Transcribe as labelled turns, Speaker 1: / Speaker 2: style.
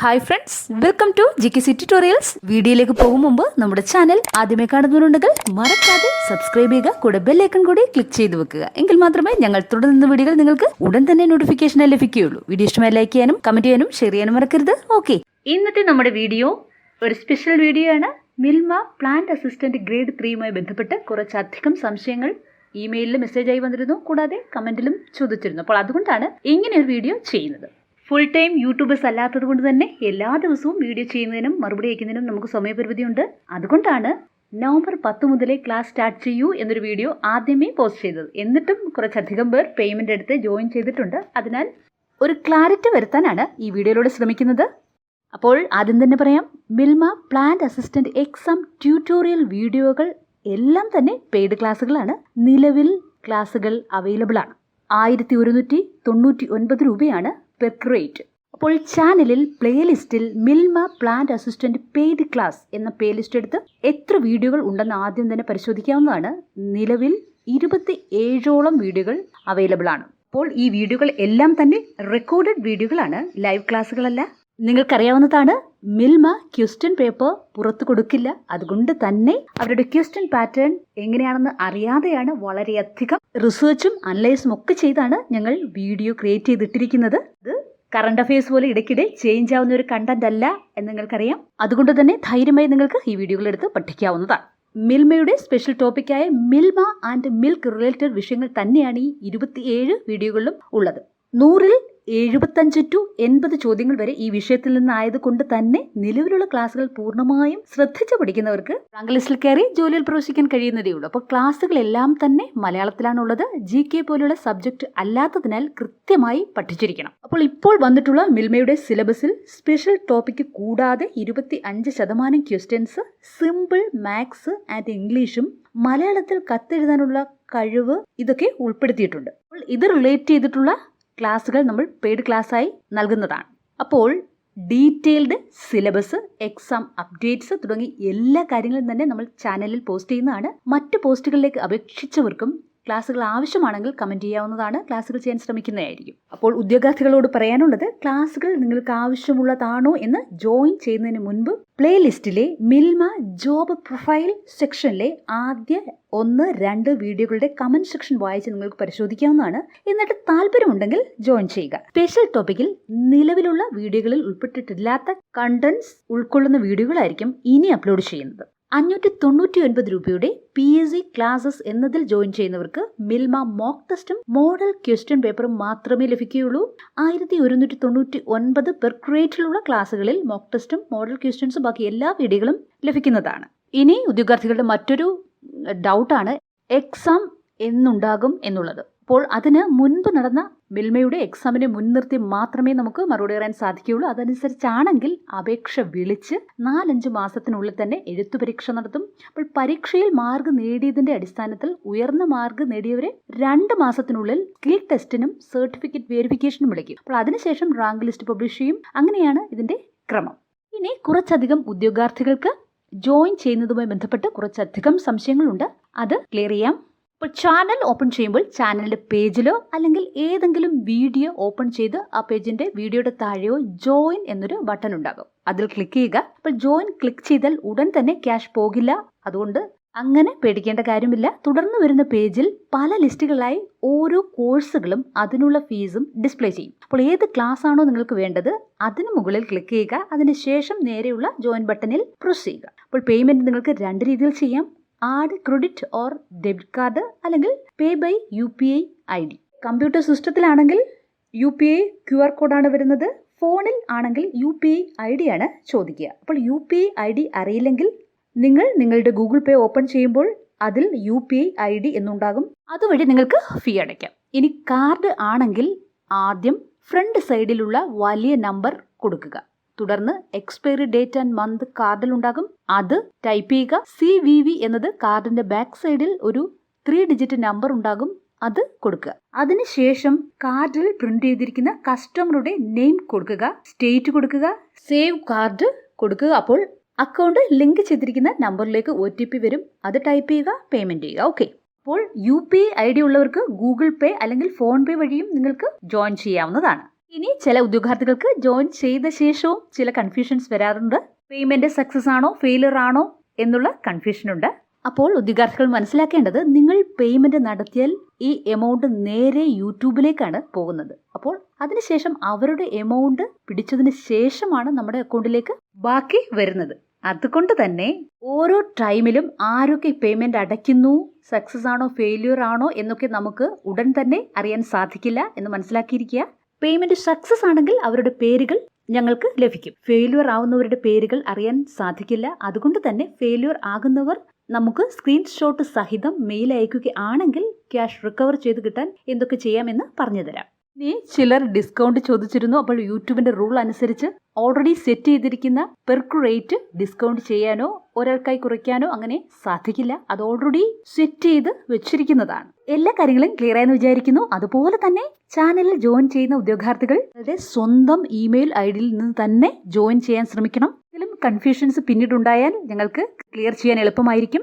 Speaker 1: Hi friends welcome to G K C tutorials വീഡിയോയിലേക്ക് പോകും മുമ്പ് നമ്മുടെ ചാനൽ ആദ്യമേ കാണുന്നവരുണ്ടെങ്കിൽ മറക്കാതെ സബ്സ്ക്രൈബ് ചെയ്യുക കൂടെ ബെല്ലൈക്കൺ കൂടി ക്ലിക്ക് ചെയ്ത് വെക്കുക. എങ്കിൽ മാത്രമേ ഞങ്ങൾ തുടർന്ന വീഡിയോകൾ നിങ്ങൾക്ക് ഉടൻ തന്നെ നോട്ടിഫിക്കേഷൻ ലഭിക്കുകയുള്ളൂ. വീഡിയോ ഇഷ്ടമായി ലൈക്ക് ചെയ്യാനും കമന്റ് ചെയ്യാനും ഷെയർ ചെയ്യാനും മറക്കരുത്. ഓക്കെ ഇന്നത്തെ നമ്മുടെ വീഡിയോ ഒരു സ്പെഷ്യൽ വീഡിയോ ആണ്. മിൽമ പ്ലാന്റ് അസിസ്റ്റന്റ് ഗ്രേഡ് ത്രീയുമായി ബന്ധപ്പെട്ട് കുറച്ചധികം സംശയങ്ങൾ ഇമെയിലിൽ മെസ്സേജായി വന്നിരുന്നു. കൂടാതെ കമന്റിലും ചോദിച്ചിരുന്നു. അപ്പോൾ അതുകൊണ്ടാണ് ഇങ്ങനെ ഒരു വീഡിയോ ചെയ്യുന്നത്. ഫുൾ ടൈം യൂട്യൂബേഴ്സ് അല്ലാത്തത് കൊണ്ട് തന്നെ എല്ലാ ദിവസവും വീഡിയോ ചെയ്യുന്നതിനും മറുപടി അയക്കുന്നതിനും നമുക്ക് സമയപരിധിയുണ്ട്. അതുകൊണ്ടാണ് നവംബർ പത്ത് മുതലേ ക്ലാസ് സ്റ്റാർട്ട് ചെയ്യൂ എന്നൊരു വീഡിയോ ആദ്യമേ പോസ്റ്റ് ചെയ്തത്. എന്നിട്ടും കുറച്ചധികം പേർ പേയ്മെന്റ് എടുത്ത് ജോയിൻ ചെയ്തിട്ടുണ്ട്. അതിനാൽ ഒരു ക്ലാരിറ്റി വരുത്താനാണ് ഈ വീഡിയോയിലൂടെ ശ്രമിക്കുന്നത്. അപ്പോൾ ആദ്യം തന്നെ പറയാം Milma plant assistant exam tutorial വീഡിയോകൾ എല്ലാം തന്നെ പെയ്ഡ് ക്ലാസ്സുകളാണ് നിലവിൽ ക്ലാസ്സുകൾ അവൈലബിൾ ആണ്. ആയിരത്തി ഒരുന്നൂറ്റി തൊണ്ണൂറ്റി ഒൻപത് രൂപയാണ് പെർ ക്രേറ്റ് അപ്പോൾ ചാനലിൽ പ്ലേലിസ്റ്റിൽ Milma plant assistant paid class എന്ന പ്ലേലിസ്റ്റ് എടുത്ത് എത്ര വീഡിയോകൾ ഉണ്ടെന്ന് ആദ്യം തന്നെ പരിശോധിക്കാവുന്നതാണ്. നിലവിൽ ഇരുപത്തി ഏഴോളം വീഡിയോകൾ അവൈലബിൾ ആണ്. അപ്പോൾ ഈ വീഡിയോകൾ എല്ലാം തന്നെ റെക്കോർഡഡ് വീഡിയോകളാണ് ലൈവ് ക്ലാസ്സുകളല്ല. നിങ്ങൾക്കറിയാവുന്നതാണ് മിൽമ ക്വസ്റ്റ്യൻ പേപ്പർ പുറത്തു കൊടുക്കില്ല. അതുകൊണ്ട് തന്നെ അവരുടെ ക്വസ്റ്റ്യൻ പാറ്റേൺ എങ്ങനെയാണെന്ന് അറിയാതെയാണ് വളരെയധികം റിസർച്ചും അനലൈസും ഒക്കെ ചെയ്താണ് ഞങ്ങൾ വീഡിയോ ക്രിയേറ്റ് ചെയ്തിട്ടിരിക്കുന്നത്. ഇത് കറണ്ട് അഫയേഴ്സ് പോലെ ഇടയ്ക്കിടെ ചേഞ്ച് ആവുന്ന ഒരു കണ്ടന്റ് അല്ല എന്ന് നിങ്ങൾക്കറിയാം. അതുകൊണ്ട് തന്നെ ധൈര്യമായി നിങ്ങൾക്ക് ഈ വീഡിയോകൾ എടുത്ത് പഠിക്കാവുന്നതാണ്. മിൽമയുടെ സ്പെഷ്യൽ ടോപ്പിക്കായ മിൽമ ആൻഡ് മിൽക്ക് റിലേറ്റഡ് വിഷയങ്ങൾ തന്നെയാണ് ഈ ഇരുപത്തിയേഴ് വീഡിയോകളിലും ഉള്ളത്. നൂറിൽ എഴുപത്തഞ്ച് ടു എൺപത് ചോദ്യങ്ങൾ വരെ ഈ വിഷയത്തിൽ നിന്നായത് കൊണ്ട് തന്നെ നിലവിലുള്ള ക്ലാസ്സുകൾ പൂർണമായും ശ്രദ്ധിച്ച് പഠിക്കുന്നവർക്ക് റാങ്ക് ലിസ്റ്റിൽ കയറി ജോലിയിൽ പ്രവേശിക്കാൻ കഴിയുന്നതേ ഉള്ളൂ. അപ്പോൾ ക്ലാസ്സുകളെല്ലാം തന്നെ മലയാളത്തിലാണുള്ളത്. ജി കെ പോലുള്ള സബ്ജക്ട് അല്ലാത്തതിനാൽ കൃത്യമായി പഠിച്ചിരിക്കണം. അപ്പോൾ ഇപ്പോൾ വന്നിട്ടുള്ള മിൽമയുടെ സിലബസിൽ സ്പെഷ്യൽ ടോപ്പിക് കൂടാതെ ഇരുപത്തി അഞ്ച് ശതമാനം ക്വസ്റ്റ്യൻസ് സിമ്പിൾ മാത്സ് ആൻഡ് ഇംഗ്ലീഷും മലയാളത്തിൽ കത്തെഴുതാനുള്ള കഴിവ് ഇതൊക്കെ ഉൾപ്പെടുത്തിയിട്ടുണ്ട്. അപ്പോൾ ഇത് റിലേറ്റ് ചെയ്തിട്ടുള്ള ക്ലാസ്സുകൾ നമ്മൾ പെയ്ഡ് ക്ലാസ്സായി നൽകുന്നതാണ്. അപ്പോൾ ഡീറ്റെയിൽഡ് സിലബസ് എക്സാം അപ്ഡേറ്റ്സ് തുടങ്ങി എല്ലാ കാര്യങ്ങളും തന്നെ നമ്മൾ ചാനലിൽ പോസ്റ്റ് ചെയ്യുന്നതാണ്. മറ്റു പോസ്റ്റുകളിലേക്ക് അപേക്ഷിച്ചവർക്കും ക്ലാസ്സുകൾ ആവശ്യമാണെങ്കിൽ കമന്റ് ചെയ്യാവുന്നതാണ്. ക്ലാസ്സുകൾ ചെയ്യാൻ ശ്രമിക്കുന്നതായിരിക്കും. അപ്പോൾ ഉദ്യോഗാർത്ഥികളോട് പറയാനുള്ളത് ക്ലാസ്സുകൾ നിങ്ങൾക്ക് ആവശ്യമുള്ളതാണോ എന്ന് ജോയിൻ ചെയ്യുന്നതിന് മുൻപ് പ്ലേലിസ്റ്റിലെ മിൽമ ജോബ് പ്രൊഫൈൽ സെക്ഷനിലെ ആദ്യ ഒന്ന് രണ്ട് വീഡിയോകളുടെ കമന്റ് സെക്ഷൻ വായിച്ച് നിങ്ങൾക്ക് പരിശോധിക്കാവുന്നതാണ്. എന്നിട്ട് താല്പര്യമുണ്ടെങ്കിൽ ജോയിൻ ചെയ്യുക. സ്പെഷ്യൽ ടോപ്പിക്കിൽ നിലവിലുള്ള വീഡിയോകളിൽ ഉൾപ്പെട്ടിട്ടില്ലാത്ത കണ്ടന്റ്സ് ഉൾക്കൊള്ളുന്ന വീഡിയോകളായിരിക്കും ഇനി അപ്ലോഡ് ചെയ്യുന്നത്. അഞ്ഞൂറ്റി തൊണ്ണൂറ്റി ഒൻപത് രൂപയുടെ പി എസ് സി ക്ലാസ്സസ് എന്നതിൽ ജോയിൻ ചെയ്യുന്നവർക്ക് മിൽമ മോക്ക് ടെസ്റ്റും മോഡൽ ക്വസ്റ്റ്യൻ പേപ്പറും മാത്രമേ ലഭിക്കുകയുള്ളൂ. ആയിരത്തി ഒരുന്നൂറ്റി തൊണ്ണൂറ്റി ഒൻപത് പെർ ക്രേറ്റിലുള്ള ക്ലാസ്സുകളിൽ മോക്ക് ടെസ്റ്റും മോഡൽ ക്വസ്റ്റ്യൻസും ബാക്കി എല്ലാ വീഡിയോകളും ലഭിക്കുന്നതാണ്. ഇനി ഉദ്യോഗാർത്ഥികളുടെ മറ്റൊരു ഡൗട്ടാണ് എക്സാം എന്നുണ്ടാകും എന്നുള്ളത്. അപ്പോൾ അതിന് മുൻപ് നടന്ന മിൽമയുടെ എക്സാമിനെ മുൻനിർത്തി മാത്രമേ നമുക്ക് മറുപടി പറയാൻ സാധിക്കുകയുള്ളൂ. അതനുസരിച്ചാണെങ്കിൽ അപേക്ഷ വിളിച്ച് നാലഞ്ച് മാസത്തിനുള്ളിൽ തന്നെ എഴുത്തു പരീക്ഷ നടത്തും. അപ്പോൾ പരീക്ഷയിൽ മാർക്ക് നേടിയതിന്റെ അടിസ്ഥാനത്തിൽ ഉയർന്ന മാർക്ക് നേടിയവരെ രണ്ട് മാസത്തിനുള്ളിൽ സ്കിൽ ടെസ്റ്റിനും സർട്ടിഫിക്കറ്റ് വെരിഫിക്കേഷനും വിളിക്കും. അപ്പോൾ അതിനുശേഷം റാങ്ക് ലിസ്റ്റ് പബ്ലിഷ് ചെയ്യും. അങ്ങനെയാണ് ഇതിന്റെ ക്രമം. ഇനി കുറച്ചധികം ഉദ്യോഗാർത്ഥികൾക്ക് ജോയിൻ ചെയ്യുന്നതുമായി ബന്ധപ്പെട്ട് കുറച്ചധികം സംശയങ്ങളുണ്ട്. അത് ക്ലിയർ ചെയ്യാം. ഇപ്പോൾ ചാനൽ ഓപ്പൺ ചെയ്യുമ്പോൾ ചാനലിന്റെ പേജിലോ അല്ലെങ്കിൽ ഏതെങ്കിലും വീഡിയോ ഓപ്പൺ ചെയ്ത് ആ പേജിന്റെ വീഡിയോയുടെ താഴെയോ ജോയിൻ എന്നൊരു ബട്ടൺ ഉണ്ടാകും. അതിൽ ക്ലിക്ക് ചെയ്യുക. അപ്പോൾ ജോയിൻ ക്ലിക്ക് ചെയ്താൽ ഉടൻ തന്നെ ക്യാഷ് പോകില്ല. അതുകൊണ്ട് അങ്ങനെ പേടിക്കേണ്ട കാര്യമില്ല. തുടർന്ന് വരുന്ന പേജിൽ പല ലിസ്റ്റുകളായി ഓരോ കോഴ്സുകളും അതിനുള്ള ഫീസും ഡിസ്പ്ലേ ചെയ്യും. അപ്പോൾ ഏത് ക്ലാസ് ആണോ നിങ്ങൾക്ക് വേണ്ടത് അതിന് മുകളിൽ ക്ലിക്ക് ചെയ്യുക. അതിനുശേഷം നേരെയുള്ള ജോയിൻ ബട്ടണിൽ പ്രസ് ചെയ്യുക. അപ്പോൾ പേയ്മെന്റ് നിങ്ങൾക്ക് രണ്ട് രീതിയിൽ ചെയ്യാം. Add credit or debit card അല്ലെങ്കിൽ pay by U P I I D. Computer സിസ്റ്റത്തിലാണെങ്കിൽ U P I Q R കോഡാണ് വരുന്നത്. ഫോണിൽ ആണെങ്കിൽ U P I I D ആണ് ചോദിക്കുക. അപ്പോൾ U P I I D അറിയില്ലെങ്കിൽ നിങ്ങൾ നിങ്ങളുടെ ഗൂഗിൾ പേ ഓപ്പൺ ചെയ്യുമ്പോൾ അതിൽ U P I I D എന്നുണ്ടാകും. അതുവഴി നിങ്ങൾക്ക് ഫീ അടയ്ക്കാം. ഇനി കാർഡ് ആണെങ്കിൽ ആദ്യം ഫ്രണ്ട് സൈഡിലുള്ള വലിയ നമ്പർ കൊടുക്കുക. തുടർന്ന് എക്സ്പയറി ഡേറ്റ് ആൻഡ് മന്ത് കാർഡിൽ ഉണ്ടാകും അത് ടൈപ്പ് ചെയ്യുക. സി വി വി എന്നത് കാർഡിന്റെ ബാക്ക് സൈഡിൽ ഒരു ത്രീ ഡിജിറ്റ് നമ്പർ ഉണ്ടാകും. അത് കൊടുക്കുക. അതിനുശേഷം കാർഡിൽ പ്രിന്റ് ചെയ്തിരിക്കുന്ന കസ്റ്റമറുടെ നെയിം കൊടുക്കുക. സ്റ്റേറ്റ് കൊടുക്കുക. സേവ് കാർഡ് കൊടുക്കുക. അപ്പോൾ അക്കൗണ്ട് ലിങ്ക് ചെയ്തിരിക്കുന്ന നമ്പറിലേക്ക് ഒ ടി പി വരും. അത് ടൈപ്പ് ചെയ്യുക പേയ്മെന്റ് ചെയ്യുക. ഓക്കെ അപ്പോൾ യു പി ഐ ഡി ഉള്ളവർക്ക് ഗൂഗിൾ പേ അല്ലെങ്കിൽ ഫോൺ പേ വഴിയും നിങ്ങൾക്ക് ജോയിൻ ചെയ്യാവുന്നതാണ്. ഇനി ചില ഉദ്യോഗാർത്ഥികൾക്ക് ജോയിൻ ചെയ്ത ശേഷവും ചില കൺഫ്യൂഷൻസ് വരാറുണ്ട്. പേയ്മെന്റ് സക്സസ് ആണോ ഫെയിലിയർ ആണോ എന്നുള്ള കൺഫ്യൂഷൻ ഉണ്ട്. അപ്പോൾ ഉദ്യോഗാർത്ഥികൾ മനസ്സിലാക്കേണ്ടത് നിങ്ങൾ പേയ്മെന്റ് നടത്തിയാൽ ഈ എമൗണ്ട് നേരെ യൂട്യൂബിലേക്കാണ് പോകുന്നത്. അപ്പോൾ അതിനുശേഷം അവരുടെ എമൗണ്ട് പിടിച്ചതിന് ശേഷമാണ് നമ്മുടെ അക്കൗണ്ടിലേക്ക് ബാക്കി വരുന്നത്. അതുകൊണ്ട് തന്നെ ഓരോ ടൈമിലും ആരൊക്കെ പേയ്മെന്റ് അടയ്ക്കുന്നു സക്സസ് ആണോ ഫെയിലിയർ ആണോ എന്നൊക്കെ നമുക്ക് ഉടൻ തന്നെ അറിയാൻ സാധിക്കില്ല എന്ന് മനസ്സിലാക്കിയിരിക്കുക. പേയ്മെന്റ് സക്സസ് ആണെങ്കിൽ അവരുടെ പേരുകൾ ഞങ്ങൾക്ക് ലഭിക്കും. ഫെയിലുവർ ആവുന്നവരുടെ പേരുകൾ അറിയാൻ സാധിക്കില്ല. അതുകൊണ്ട് തന്നെ ഫെയിലുവർ ആകുന്നവർ നമുക്ക് സ്ക്രീൻഷോട്ട് സഹിതം മെയിൽ അയക്കുകയാണെങ്കിൽ ക്യാഷ് റിക്കവർ ചെയ്ത് കിട്ടാൻ എന്തൊക്കെ ചെയ്യാമെന്ന് പറഞ്ഞുതരാം. ഇനി ചിലർ ഡിസ്കൗണ്ട് ചോദിച്ചിരുന്നു. അപ്പോൾ യൂട്യൂബിന്റെ റൂൾ അനുസരിച്ച് ഓൾറെഡി സെറ്റ് ചെയ്തിരിക്കുന്ന പെർക്ക് റേറ്റ് ഡിസ്കൗണ്ട് ചെയ്യാനോ ഒരാൾക്കായി കുറയ്ക്കാനോ അങ്ങനെ സാധിക്കില്ല. അത് ഓൾറെഡി സെറ്റ് ചെയ്ത് വെച്ചിരിക്കുന്നതാണ്. എല്ലാ കാര്യങ്ങളും ക്ലിയർ ആയെന്ന് വിചാരിക്കുന്നു. അതുപോലെ തന്നെ ചാനലിൽ ജോയിൻ ചെയ്യുന്ന ഉദ്യോഗാർത്ഥികൾ അവരുടെ സ്വന്തം ഇമെയിൽ ഐ ഡിയിൽ നിന്ന് തന്നെ ജോയിൻ ചെയ്യാൻ ശ്രമിക്കണം. ഇതിലും കൺഫ്യൂഷൻസ് പിന്നീടുണ്ടായാൽ ഞങ്ങൾക്ക് ക്ലിയർ ചെയ്യാൻ എളുപ്പമായിരിക്കും.